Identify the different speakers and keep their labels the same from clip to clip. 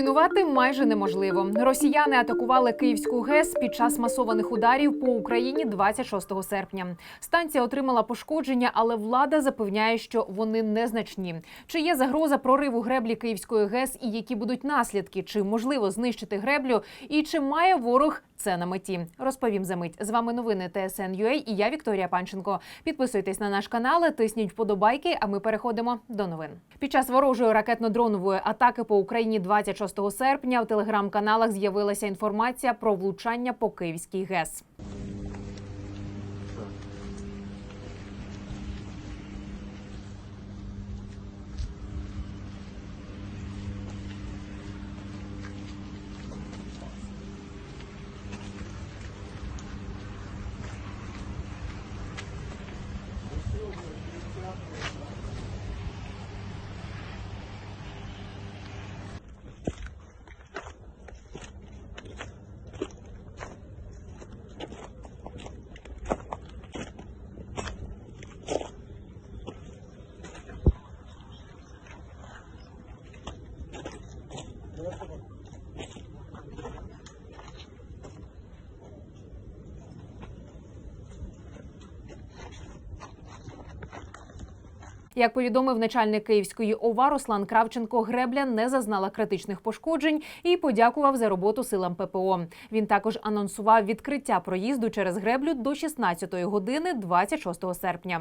Speaker 1: Зруйнувати майже неможливо. Росіяни атакували Київську ГЕС під час масованих ударів по Україні 26 серпня. Станція отримала пошкодження, але влада запевняє, що вони незначні. Чи є загроза прориву греблі Київської ГЕС і які будуть наслідки? Чи можливо знищити греблю? І чи має ворог це на меті? Розповім за мить. З вами новини ТСН.UA і я Вікторія Панченко. Підписуйтесь на наш канал, тисніть вподобайки. А ми переходимо до новин. Під час ворожої ракетно-дронової атаки по Україні 26 серпня в телеграм-каналах з'явилася інформація про влучання по Київській ГЕС. Як повідомив начальник Київської ОВА Руслан Кравченко, гребля не зазнала критичних пошкоджень і подякував за роботу силам ППО. Він також анонсував відкриття проїзду через греблю до 16-ї години 26 серпня.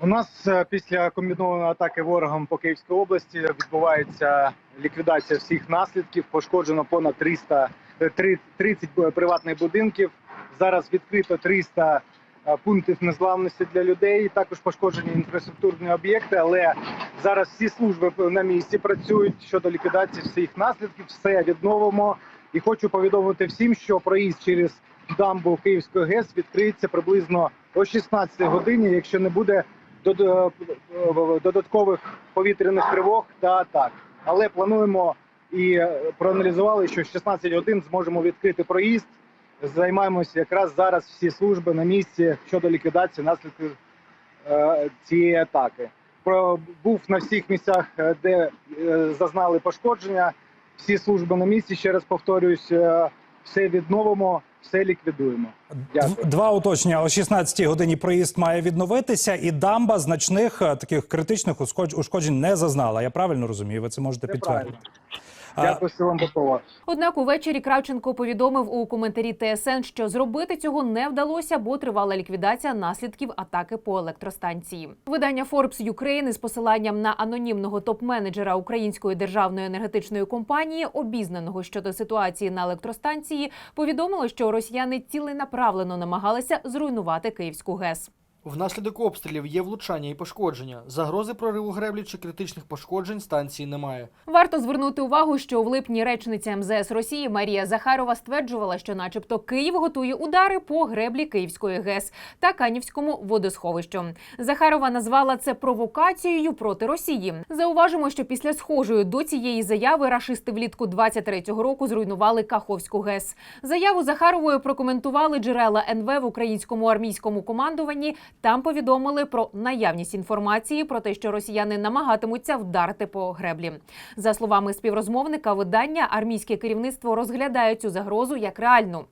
Speaker 2: У нас е, після комбінованої атаки ворогом по Київській області відбувається ліквідація всіх наслідків. Пошкоджено понад 300, е, три- 30 приватних будинків. Зараз відкрито 300 е, пунктів незламності для людей. Також пошкоджені інфраструктурні об'єкти. Але зараз всі служби на місці працюють щодо ліквідації всіх наслідків. Все відновимо. І хочу повідомити всім, що проїзд через дамбу Київської ГЕС відкриється приблизно о 16 годині, якщо не буде е, додаткових повітряних тривог та атак. Але плануємо і е, проаналізували, що в 16 годин зможемо відкрити проїзд. Займаємося якраз зараз всі служби на місці щодо ліквідації наслідків е, цієї атаки. Був на всіх місцях, е, де е, зазнали пошкодження. Всі служби на місці. Ще раз повторюсь, е, все відновимо, все ліквідуємо. Дякую.
Speaker 3: Два уточнення. О 16-й годині проїзд має відновитися, і дамба значних таких критичних ушкодж- ушкоджень не зазнала. Я правильно розумію? Ви це можете підтвердити.
Speaker 2: Дякую, що вам попало.
Speaker 1: Однак увечері Кравченко повідомив у коментарі ТСН, що зробити цього не вдалося, бо тривала ліквідація наслідків атаки по електростанції. Видання Forbes Ukraine із посиланням на анонімного топ-менеджера української державної енергетичної компанії, обізнаного щодо ситуації на електростанції, повідомило, що росіяни ціленаправлено намагалися зруйнувати Київську ГЕС.
Speaker 4: Внаслідок обстрілів є влучання і пошкодження. Загрози прориву греблі чи критичних пошкоджень станції немає.
Speaker 1: Варто звернути увагу, що в липні речниця МЗС Росії Марія Захарова стверджувала, що, начебто, Київ готує удари по греблі Київської ГЕС та Канівському водосховищу. Захарова назвала це провокацією проти Росії. Зауважимо, що після схожої до цієї заяви рашисти влітку 23-го року зруйнували Каховську ГЕС. Заяву Захарової прокоментували джерела НВ в українському армійському командуванні. Там повідомили про наявність інформації про те, що росіяни намагатимуться вдарити по греблі. За словами співрозмовника видання, армійське керівництво розглядає цю загрозу як реальну.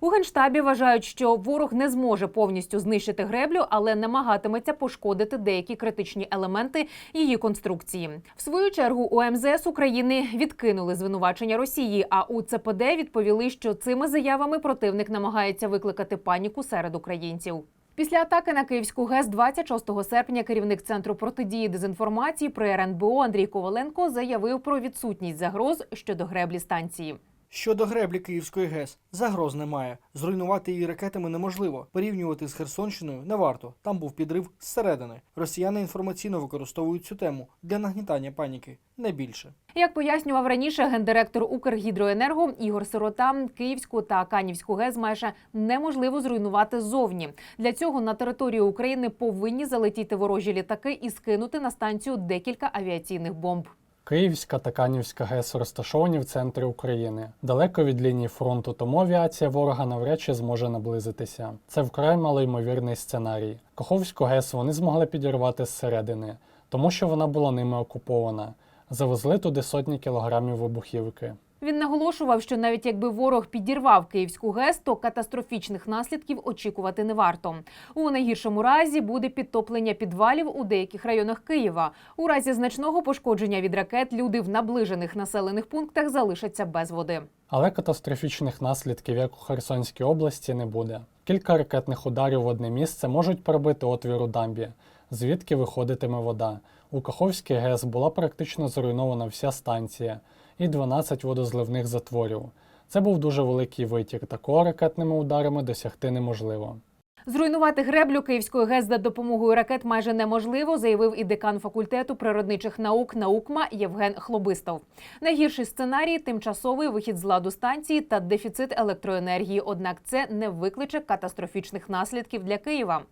Speaker 1: У генштабі вважають, що ворог не зможе повністю знищити греблю, але намагатиметься пошкодити деякі критичні елементи її конструкції. В свою чергу у МЗС України відкинули звинувачення Росії. А у ЦПД відповіли, що цими заявами противник намагається викликати паніку серед українців. Після атаки на Київську ГЕС 26 серпня керівник центру протидії дезінформації при РНБО Андрій Коваленко заявив про відсутність загроз щодо греблі станції.
Speaker 4: Щодо греблі Київської ГЕС, загроз немає. Зруйнувати її ракетами неможливо. Порівнювати з Херсонщиною не варто. Там був підрив зсередини. Росіяни інформаційно використовують цю тему для нагнітання паніки, не більше.
Speaker 1: Як пояснював раніше гендиректор Укргідроенерго Ігор Сирота, Київську та Канівську ГЕС майже неможливо зруйнувати зовні. Для цього на територію України повинні залетіти ворожі літаки і скинути на станцію декілька авіаційних бомб.
Speaker 5: Київська та Канівська ГЕС розташовані в центрі України. Далеко від лінії фронту, тому авіація ворога навряд чи зможе наблизитися. Це вкрай малоймовірний сценарій. Каховську ГЕС вони змогли підірвати зсередини, тому що вона була ними окупована. Завезли туди сотні кілограмів вибухівки.
Speaker 1: Він наголошував, що навіть якби ворог підірвав Київську ГЕС, то катастрофічних наслідків очікувати не варто. У найгіршому разі буде підтоплення підвалів у деяких районах Києва. У разі значного пошкодження від ракет люди в наближених населених пунктах залишаться без води.
Speaker 5: Але катастрофічних наслідків, як у Херсонській області, не буде. Кілька ракетних ударів в одне місце можуть пробити отвір у дамбі, звідки виходитиме вода. У Каховській ГЕС була практично зруйнована вся станція і 12 водозливних затворів. Це був дуже великий витік. Такого ракетними ударами досягти неможливо.
Speaker 1: Зруйнувати греблю Київської ГЕС за допомогою ракет майже неможливо, заявив і декан факультету природничих наук наукма Євген Хлобистов. Найгірший сценарій тимчасовий вихід з ладу станції та дефіцит електроенергії. Однак це не викличе катастрофічних наслідків для Києва.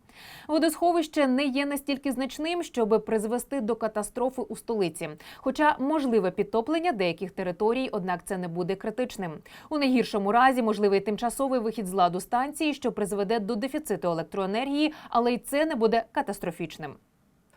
Speaker 1: Водосховище не є настільки значним, щоб призвести до катастрофи у столиці. Хоча можливе підтоплення деяких територій, однак це не буде критичним. У найгіршому разі можливий тимчасовий вихід з ладу станції, що призведе до дефіциту електроенергії, але й це не буде катастрофічним.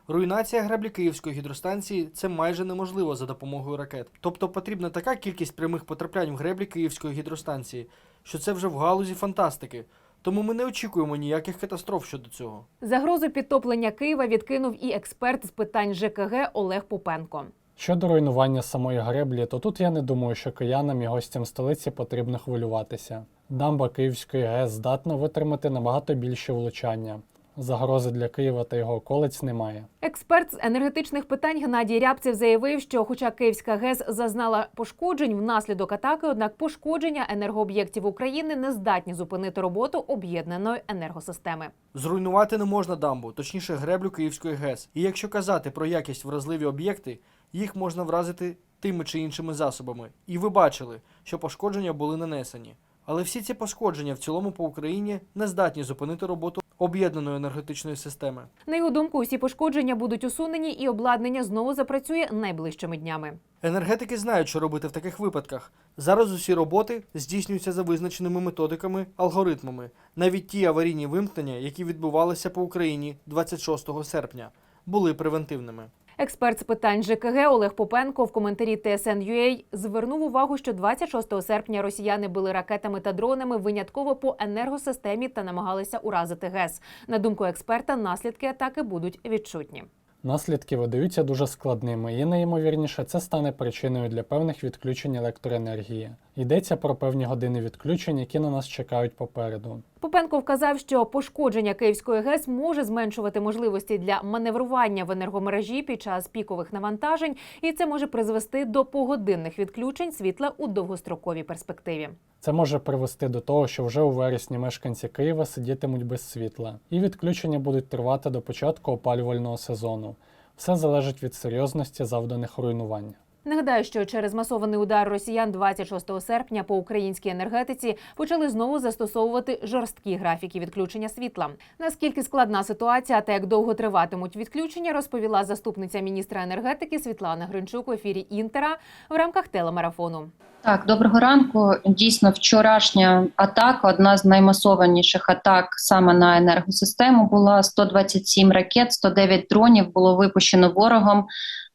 Speaker 4: Руйнація греблі Київської гідростанції це майже неможливо за допомогою ракет. Тобто потрібна така кількість прямих потраплянь в греблі Київської гідростанції, що це вже в галузі фантастики. Тому ми не очікуємо ніяких катастроф щодо цього.
Speaker 1: Загрозу підтоплення Києва відкинув і експерт з питань ЖКГ Олег Попенко.
Speaker 5: Щодо руйнування самої греблі, то тут я не думаю, що киянам і гостям столиці потрібно хвилюватися. Дамба Київської ГЕС здатна витримати набагато більше влучання. Загрози для Києва та його околиць немає.
Speaker 1: Експерт з енергетичних питань Геннадій Рябцев заявив, що, хоча Київська ГЕС зазнала пошкоджень внаслідок атаки, однак пошкодження енергооб'єктів України не здатні зупинити роботу об'єднаної енергосистеми.
Speaker 4: Зруйнувати не можна дамбу, точніше греблю Київської ГЕС. І якщо казати про якість вразливі об'єкти, їх можна вразити тими чи іншими засобами. І ви бачили, що пошкодження були нанесені. Але всі ці пошкодження в цілому по Україні не здатні зупинити роботу об'єднаної енергетичної системи.
Speaker 1: На його думку, усі пошкодження будуть усунені, і обладнання знову запрацює найближчими днями.
Speaker 4: Енергетики знають, що робити в таких випадках. Зараз усі роботи здійснюються за визначеними методиками, алгоритмами. Навіть ті аварійні вимкнення, які відбувалися по Україні 26 серпня, були превентивними.
Speaker 1: Експерт з питань ЖКГ Олег Попенко в коментарі TSN.ua звернув увагу, що 26 серпня росіяни били ракетами та дронами винятково по енергосистемі та намагалися уразити ГЕС. На думку експерта, наслідки атаки будуть відчутні.
Speaker 5: Наслідки видаються дуже складними, і найімовірніше це стане причиною для певних відключень електроенергії. Йдеться про певні години відключень, які на нас чекають попереду.
Speaker 1: Попенко вказав, що пошкодження Київської ГЕС може зменшувати можливості для маневрування в енергомережі під час пікових навантажень, і це може призвести до погодинних відключень світла у довгостроковій перспективі.
Speaker 5: Це може привести до того, що вже у вересні мешканці Києва сидітимуть без світла, і відключення будуть тривати до початку опалювального сезону. Все залежить від серйозності завданих руйнувань.
Speaker 1: Нагадаю, що через масований удар росіян 26 серпня по українській енергетиці почали знову застосовувати жорсткі графіки відключення світла. Наскільки складна ситуація та як довго триватимуть відключення, розповіла заступниця міністра енергетики Світлана Гринчук у ефірі Інтера в рамках телемарафону.
Speaker 6: Так, доброго ранку. Дійсно, вчорашня атака, одна з наймасованіших атак саме на енергосистему, була 127 ракет, 109 дронів було випущено ворогом.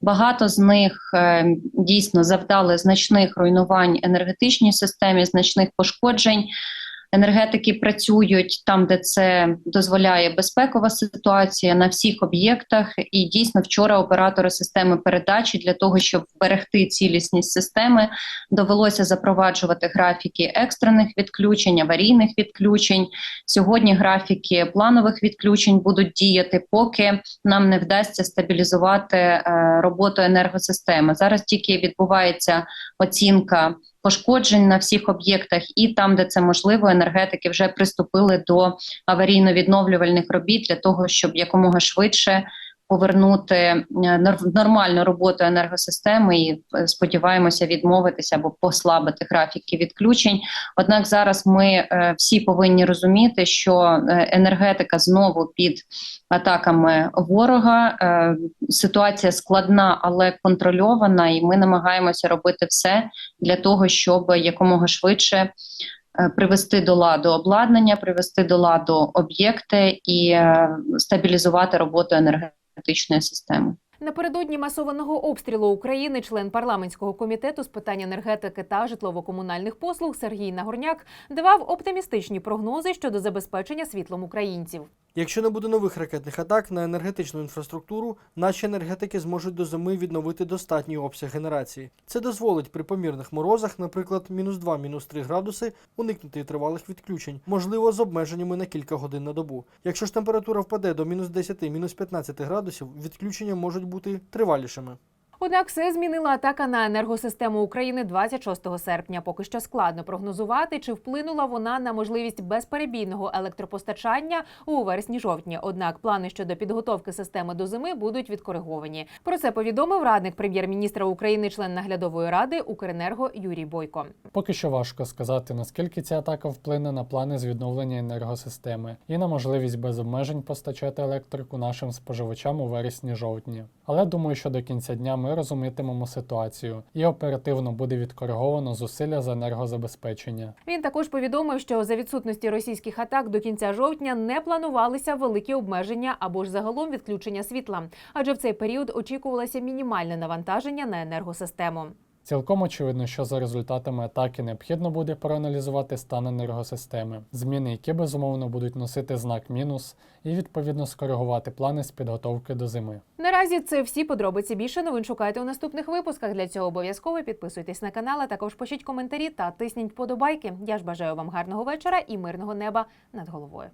Speaker 6: Багато з них е, дійсно завдали значних руйнувань енергетичній системі, значних пошкоджень. Енергетики працюють там, де це дозволяє безпекова ситуація на всіх об'єктах. І дійсно вчора оператори системи передачі для того, щоб вберегти цілісність системи, довелося запроваджувати графіки екстрених відключень, аварійних відключень. Сьогодні графіки планових відключень будуть діяти, поки нам не вдасться стабілізувати е, роботу енергосистеми. Зараз тільки відбувається оцінка пошкоджень на всіх об'єктах, і там, де це можливо, енергетики вже приступили до аварійно-відновлювальних робіт для того, щоб якомога швидше повернути е, нормальну роботу енергосистеми і е, сподіваємося відмовитися або послабити графіки відключень. Однак зараз ми е, всі повинні розуміти, що енергетика знову під атаками ворога. Ситуація складна, але контрольована, і ми намагаємося робити все для того, щоб якомога швидше привести до ладу обладнання, привести до ладу об'єкти і стабілізувати роботу енергетичної системи.
Speaker 1: Напередодні масованого обстрілу України член парламентського комітету з питань енергетики та житлово-комунальних послуг Сергій Нагорняк давав оптимістичні прогнози щодо забезпечення світлом українців.
Speaker 4: Якщо не буде нових ракетних атак на енергетичну інфраструктуру, наші енергетики зможуть до зими відновити достатній обсяг генерації. Це дозволить при помірних морозах, наприклад, мінус 2, мінус 3 градуси, уникнути тривалих відключень, можливо, з обмеженнями на кілька годин на добу. Якщо ж температура впаде до мінус 10, мінус 15 градусів, відключення можуть бути тривалішими.
Speaker 1: Однак все змінила атака на енергосистему України 26 серпня. Поки що складно прогнозувати, чи вплинула вона на можливість безперебійного електропостачання у вересні-жовтні. Однак плани щодо підготовки системи до зими будуть відкориговані. Про це повідомив радник прем'єр-міністра України, член наглядової ради Укренерго Юрій Бойко.
Speaker 5: Поки що важко сказати, наскільки ця атака вплине на плани з відновлення енергосистеми і на можливість без обмежень постачати електрику нашим споживачам у вересні-жовтні. Але думаю, що до кінця дня ми розумітимемо ситуацію і оперативно буде відкориговано зусилля з енергозабезпечення.
Speaker 1: Він також повідомив, що за відсутності російських атак до кінця жовтня не планувалися великі обмеження або ж загалом відключення світла, адже в цей період очікувалося мінімальне навантаження на енергосистему.
Speaker 5: Цілком очевидно, що за результатами атаки необхідно буде проаналізувати стан енергосистеми, зміни, які безумовно будуть носити знак мінус, і відповідно скоригувати плани з підготовки до зими.
Speaker 1: Наразі це всі подробиці. Більше новин шукайте у наступних випусках. Для цього обов'язково підписуйтесь на канал, а також пишіть коментарі та тисніть вподобайки. Я ж бажаю вам гарного вечора і мирного неба над головою.